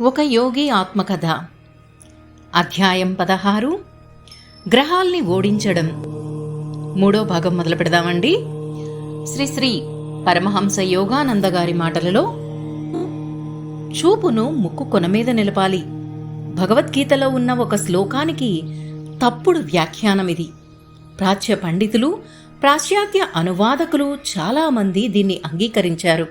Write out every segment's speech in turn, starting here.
ఒక యోగి ఆత్మకథ. అధ్యాయం పదహారు. గ్రహాల్ని ఓడించడం. మూడో భాగం మొదలు పెడదామండి. శ్రీ శ్రీ పరమహంస యోగానంద గారి మాటలలో చూపును ముక్కు కొన మీద నిలపాలి. భగవద్గీతలో ఉన్న ఒక శ్లోకానికి తప్పుడు వ్యాఖ్యానం ఇది ప్రాచ్య పండితులు పాశ్చాత్య అనువాదకులు చాలామంది దీన్ని అంగీకరించారు.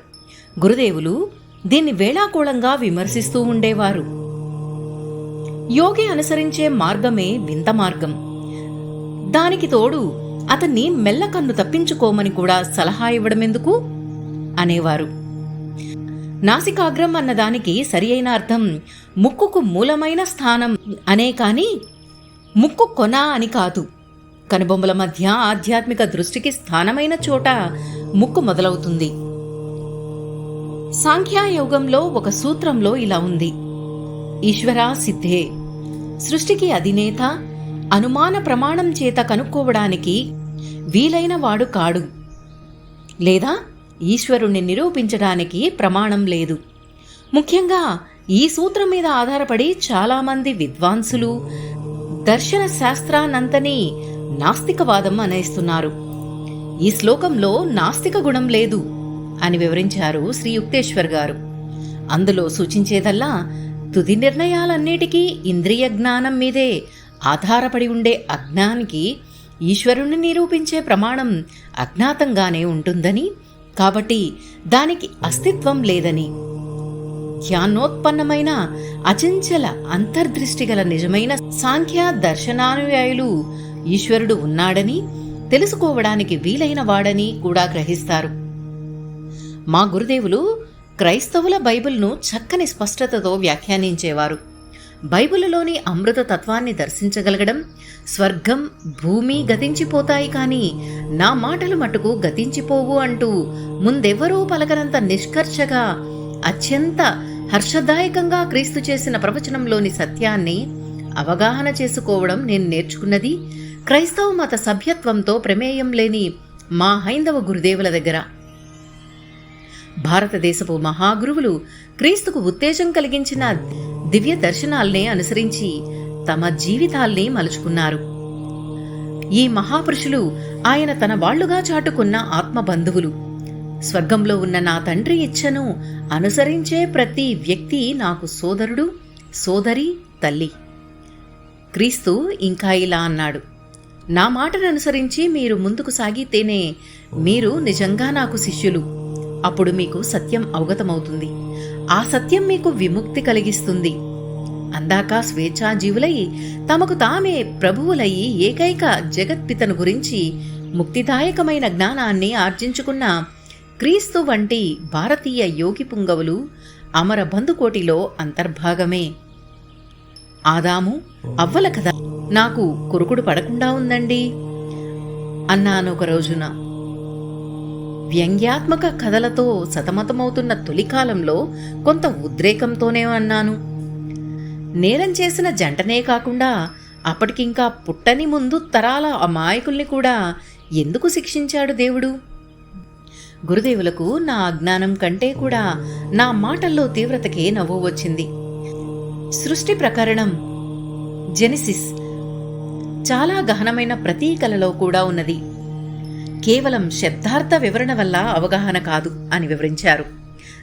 గురుదేవులు దీన్ని వేళాకోళంగా విమర్శిస్తూ ఉండేవారు. యోగి అనుసరించే మార్గమే వింత మార్గం. దానికి తోడు అతన్ని మెల్లకన్ను తప్పించుకోమని కూడా సలహా ఇవ్వడమెందుకు? అనేవారు. నాసికాగ్రం అన్నదానికి సరి అయిన అర్థం ముక్కుకు మూలమైన స్థానం అనే కాని ముక్కు కొన అని కాదు. కనుబొమ్మల మధ్య ఆధ్యాత్మిక దృష్టికి స్థానమైన చోట ముక్కు మొదలవుతుంది. సాంఖ్యాయోగంలో ఒక సూత్రంలో ఇలా ఉంది. ఈశ్వరా సిద్ధే. సృష్టికి అధినేత అనుమాన ప్రమాణం చేత కనుక్కోవడానికి వీలైన వాడు కాడు. లేదా ఈశ్వరుణ్ణి నిరూపించడానికి ప్రమాణం లేదు. ముఖ్యంగా ఈ సూత్రం మీద ఆధారపడి చాలామంది విద్వాంసులు దర్శన శాస్త్రానంతని నాస్తికవాదం అనేస్తున్నారు. ఈ శ్లోకంలో నాస్తిక గుణం లేదు. అని వివరించారు శ్రీ యుక్తేశ్వర్ గారు. అందులో సూచించేదల్లా తుది నిర్ణయాలన్నిటికీ ఇంద్రియ జ్ఞానం మీదే ఆధారపడి ఉండే అజ్ఞానికి ఈశ్వరుణ్ణి నిరూపించే ప్రమాణం అజ్ఞాతంగానే ఉంటుందని కాబట్టి దానికి అస్తిత్వం లేదని. ధ్యానోత్పన్నమైన అచంచల అంతర్దృష్టి గల నిజమైన సాంఖ్య దర్శనానుయాయులు ఈశ్వరుడు ఉన్నాడని తెలుసుకోవడానికి వీలైన వాడని కూడా గ్రహిస్తారు. మా గురుదేవులు క్రైస్తవుల బైబిల్ను చక్కని స్పష్టతతో వ్యాఖ్యానించేవారు. బైబిలులోని అమృత తత్వాన్ని దర్శించగలగడం స్వర్గం భూమి గతించిపోతాయి కానీ నా మాటలు మటుకు గతించిపోవు అంటూ ముందెవరూ పలకనంత నిష్కర్షగా అత్యంత హర్షదాయకంగా క్రీస్తు చేసిన ప్రవచనంలోని సత్యాన్ని అవగాహన చేసుకోవడం నేను నేర్చుకున్నది క్రైస్తవ మత సభ్యత్వంతో ప్రమేయం లేని మా హైందవ గురుదేవుల దగ్గర. భారతదేశపు మహాగురువులు క్రీస్తుకు ఉత్తేజం కలిగించిన దివ్య దర్శనాల్నే అనుసరించి తమ జీవితాల్ని మలుచుకున్నారు. ఈ మహాపురుషులు ఆయన తన వాళ్ళుగా చాటుకున్న ఆత్మబంధువులు. స్వర్గంలో ఉన్న నా తండ్రి ఇచ్చను అనుసరించే ప్రతి వ్యక్తి నాకు సోదరుడు సోదరి తల్లి. క్రీస్తు ఇంకా ఇలా అన్నాడు నా మాటను అనుసరించి మీరు ముందుకు సాగితేనే మీరు నిజంగా నాకు శిష్యులు. అప్పుడు మీకు సత్యం అవగతమవుతుంది. ఆ సత్యం మీకు విముక్తి కలిగిస్తుంది. అందాక స్వేచ్ఛాజీవులై తమకు తామే ప్రభువులయ్యి ఏకైక జగత్పితను గురించి ముక్తిదాయకమైన జ్ఞానాన్ని ఆర్జించుకున్న క్రీస్తు వంటి భారతీయ యోగి పుంగవులు అమర బంధుకోటిలో అంతర్భాగమే. ఆదాము అవ్వల కదా నాకు కురుకుడు పడకుండా ఉందండి. అన్నాను ఒక రోజున వ్యంగ్యాత్మక కథలతో సతమతమవుతున్న తొలికాలంలో కొంత ఉద్రేకంతోనే అన్నాను. నేరం చేసిన జంటనే కాకుండా అప్పటికింకా పుట్టని ముందు తరాల అమాయకుల్ని కూడా ఎందుకు శిక్షించాడు దేవుడు? గురుదేవులకు నా అజ్ఞానం కంటే కూడా నా మాటల్లో తీవ్రతకే నవ్వు వచ్చింది. సృష్టి ప్రకరణం జెనిసిస్ చాలా గహనమైన ప్రతీకలలో కూడా ఉన్నది. కేవలం శబ్దార్థ వివరణ వల్ల అవగాహన కాదు అని వివరించారు.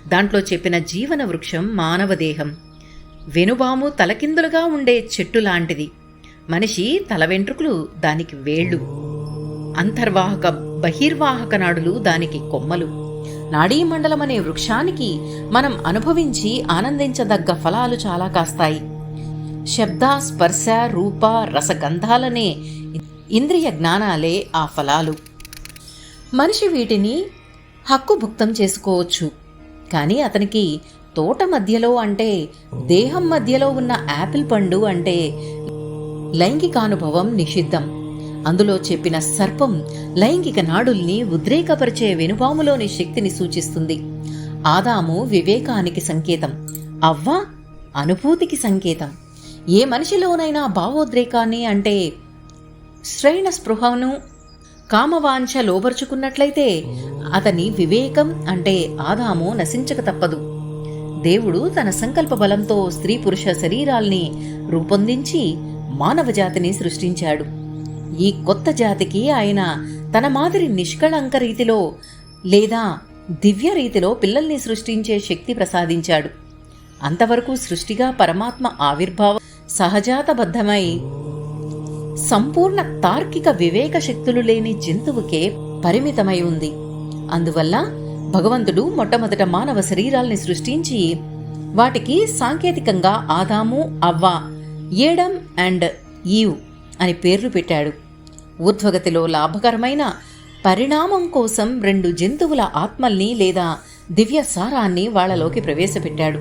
దాంట్లో చెప్పిన జీవన వృక్షం మానవ దేహం. వెనుబాము తలకిందులుగా ఉండే చెట్టు లాంటిది. మనిషి తల వెంట్రుకలు దానికి వేళ్ళు. అంతర్వాహక బహిర్వాహక నాడులు దానికి కొమ్మలు. నాడీ మండలం అనే వృక్షానికి మనం అనుభవించి ఆనందించదగ్గ ఫలాలు చాలా కాస్తాయి. శబ్ద స్పర్శ రూప రసగంధాలనే ఇంద్రియ జ్ఞానాలే ఆ ఫలాలు. మనిషి వీటిని హక్కుభుక్తం చేసుకోవచ్చు. కానీ అతనికి తోట మధ్యలో అంటే దేహం మధ్యలో ఉన్న యాపిల్ పండు అంటే లైంగికానుభవం నిషిద్ధం. అందులో చెప్పిన సర్పం లైంగిక నాడుల్ని ఉద్రేకపరిచే వెనుపాములోని శక్తిని సూచిస్తుంది. ఆదాము వివేకానికి సంకేతం అవ్వ అనుభూతికి సంకేతం. ఏ మనిషిలోనైనా భావోద్రేకాన్ని అంటే శ్రేణ స్పృహను కామవాంఛ లోబరుచుకున్నట్లయితే అతని వివేకం అంటే ఆదాము నశించక తప్పదు. దేవుడు తన సంకల్ప బలంతో స్త్రీ పురుష శరీరాల్ని రూపొందించి మానవ జాతిని సృష్టించాడు. ఈ కొత్త జాతికి ఆయన తన మాదిరి నిష్కళంక రీతిలో లేదా దివ్య రీతిలో పిల్లల్ని సృష్టించే శక్తి ప్రసాదించాడు. అంతవరకు సృష్టిగా పరమాత్మ ఆవిర్భావం సహజాతబద్ధమై సంపూర్ణ తార్కిక వివేక శక్తులు లేని జంతువుకే పరిమితమై ఉంది. అందువల్ల భగవంతుడు మొట్టమొదట మానవ శరీరాల్ని సృష్టించి వాటికి సాంకేతికంగా ఆదాము అవ్వ ఏడమ్ అండ్ ఈవ్ అని పేర్లు పెట్టాడు. ఊర్ధ్వగతిలో లాభకరమైన పరిణామం కోసం రెండు జంతువుల ఆత్మల్ని లేదా దివ్య సారాన్ని వాళ్ళలోకి ప్రవేశపెట్టాడు.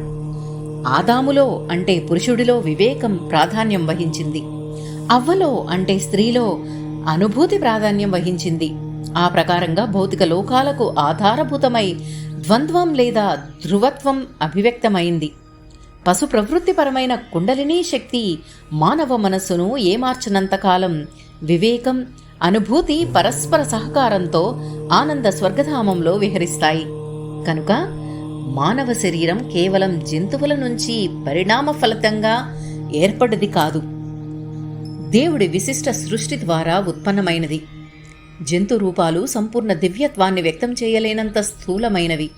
ఆదాములో అంటే పురుషుడిలో వివేకం ప్రాధాన్యం వహించింది. అవ్వలో అంటే స్త్రీలో అనుభూతి ప్రాధాన్యం వహించింది. ఆ ప్రకారంగా భౌతిక లోకాలకు ఆధారభూతమై ద్వంద్వం లేదా ధృవత్వం అభివ్యక్తమైంది. పశు ప్రవృత్తిపరమైన కుండలినీ శక్తి మానవ మనస్సును ఏమార్చనంతకాలం వివేకం అనుభూతి పరస్పర సహకారంతో ఆనంద స్వర్గధామంలో విహరిస్తాయి. కనుక మానవ శరీరం కేవలం జంతువుల నుంచి పరిణామ ఫలితంగా ఏర్పడది కాదు. దేవుడి విశిష్ట సృష్టి ద్వారా ఉత్పన్నమైనది. జంతు రూపాలు సంపూర్ణ దివ్యత్వాన్ని వ్యక్తం చేయలేనంత స్థూలమైనవి.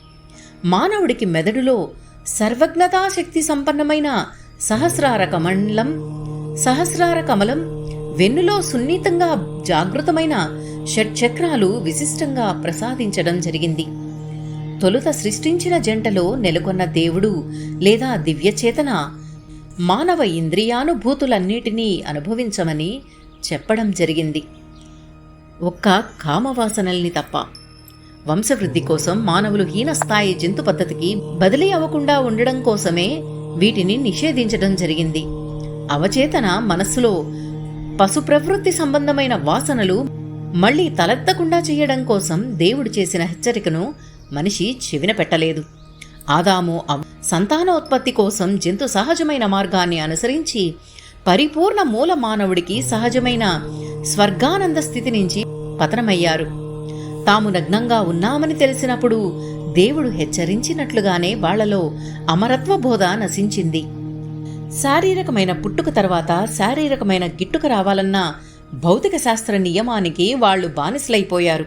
మానవుడికి మెదడులో సర్వజ్ఞతాశక్తి సంపన్నమైన సహస్రార కమండలం సహస్రార కమలం వెన్నులో సున్నితంగా జాగృతమైన షట్చక్రాలు విశిష్టంగా ప్రసాదించడం జరిగింది. తొలుత సృష్టించిన జంటలో నెలకొన్న దేవుడు లేదా దివ్యచేతన మానవ ఇంద్రియానుభూతులన్నిటినీ అనుభవించమని చెప్పడం జరిగింది. ఒక్క కామవాసనల్ని తప్ప. వంశవృద్ధి కోసం మానవులు హీనస్థాయి జంతు పద్ధతికి బదిలీ అవ్వకుండా ఉండడం కోసమే వీటిని నిషేధించడం జరిగింది. అవచేతన మనస్సులో పశు ప్రవృత్తి సంబంధమైన వాసనలు మళ్ళీ తలెత్తకుండా చేయడం కోసం దేవుడు చేసిన హెచ్చరికను మనిషి చెవిన పెట్టలేదు. ఆదాము సంతానోత్పత్తి కోసం జంతు సహజమైన మార్గాన్ని అనుసరించి పరిపూర్ణ మూల మానవుడికి సహజమైన స్వర్గానంద స్థితి నుంచి పతనమయ్యారు. తాము నగ్నంగా ఉన్నామని తెలిసినప్పుడు దేవుడు హెచ్చరించినట్లుగానే వాళ్ళలో అమరత్వ బోధ నశించింది. శారీరకమైన పుట్టుక తర్వాత శారీరకమైన గిట్టుక రావాలన్న భౌతిక శాస్త్ర నియమానికి వాళ్ళు బానిసలైపోయారు.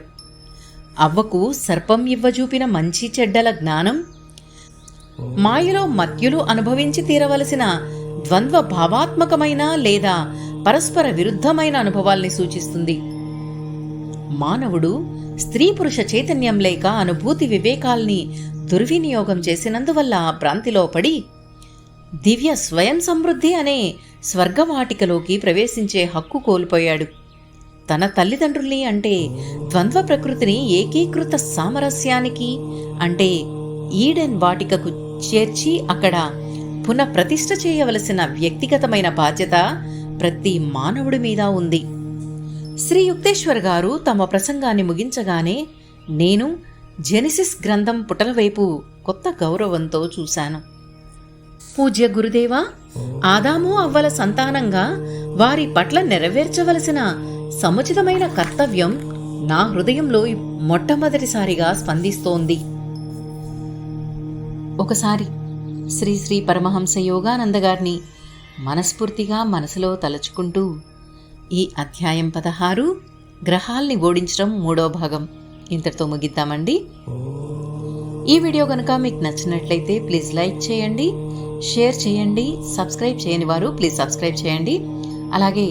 అవ్వకు సర్పం ఇవ్వజూపిన మంచి చెడ్డల జ్ఞానం మాయలో మత్యులు అనుభవించి తీరవలసిన ద్వంద్వ భావాత్మకమైన లేదా పరస్పర విరుద్ధమైన అనుభవాల్ని సూచిస్తుంది. మానవుడు స్త్రీ పురుష చైతన్యం లేక అనుభూతి వివేకాల్ని దుర్వినియోగం చేసినందువల్ల భ్రాంతిలో పడి దివ్య స్వయం సమృద్ధి అనే స్వర్గవాటికలోకి ప్రవేశించే హక్కు కోల్పోయాడు. తన తల్లిదండ్రుల్ని అంటే ద్వంద్వ ప్రకృతిని ఏకీకృత సామరస్యానికి అంటే ఈడెన్ వాటికకు చేర్చి అక్కడ పునఃప్రతిష్ఠ చేయవలసిన వ్యక్తిగతమైన బాధ్యత ప్రతి మానవుడి మీద ఉంది. శ్రీ యుక్తేశ్వర్ గారు తమ ప్రసంగాన్ని ముగించగానే నేను జెనిసిస్ గ్రంథం పుటల వైపు కొత్త గౌరవంతో చూశాను. పూజ్య గురుదేవా ఆదాము అవ్వల సంతానంగా వారి పట్ల నెరవేర్చవలసిన సముచితమైన కర్తవ్యం నా హృదయంలో మొట్టమొదటిసారిగా స్పందిస్తోంది. ఒకసారి శ్రీ శ్రీ పరమహంస యోగానంద గారిని మనస్ఫూర్తిగా మనసులో తలుచుకుంటూ ఈ అధ్యాయం పదహారు గ్రహాల్ని ఓడించడం మూడో భాగం. ఇంతటితో ముగిద్దామండి. ఈ వీడియో కనుక మీకు నచ్చినట్లయితే ప్లీజ్ లైక్ చేయండి షేర్ చేయండి సబ్స్క్రైబ్ చేయని వారు ప్లీజ్ సబ్స్క్రైబ్ చేయండి. అలాగే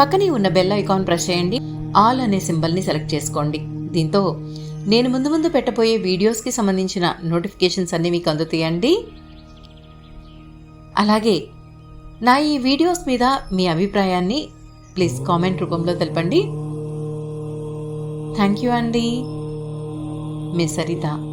పక్కనే ఉన్న బెల్ ఐకాన్ ప్రెస్ చేయండి. ఆల్ అనే సింబల్ని సెలెక్ట్ చేసుకోండి. దీంతో నేను ముందు ముందు పెట్టబోయే వీడియోస్కి సంబంధించిన నోటిఫికేషన్స్ అన్నీ మీకు అందుతాయండి. అలాగే నా ఈ వీడియోస్ మీద మీ అభిప్రాయాన్ని ప్లీజ్ కామెంట్ రూపంలో తెలపండి. థ్యాంక్ యూ అండి. మీ సరిత.